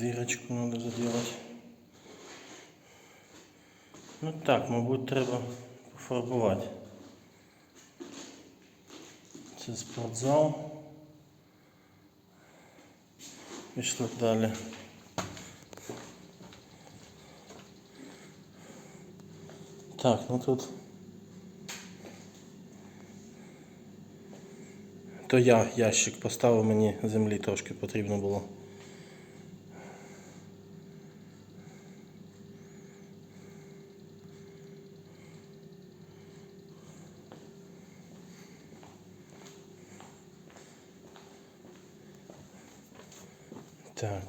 Дырочку надо заделать. Ну так, мабуть, треба пофарбувати. Це спортзал. Пішли далі. Так, ну тут. То я ящик поставив, мені землі трошки потрібно було. Так.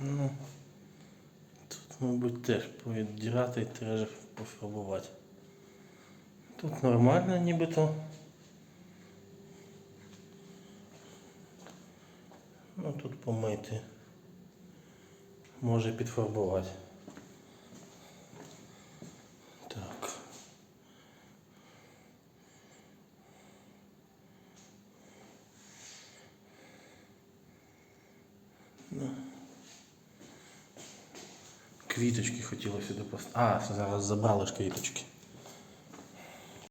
Ну, тут, мабуть, теж повіддирати і треба пофарбувати. Тут нормально нібито. Ну тут помити. Може підфарбувати. Так. Ну. Квіточки хотілося сюди поставити. А, зараз забрали ж квіточки.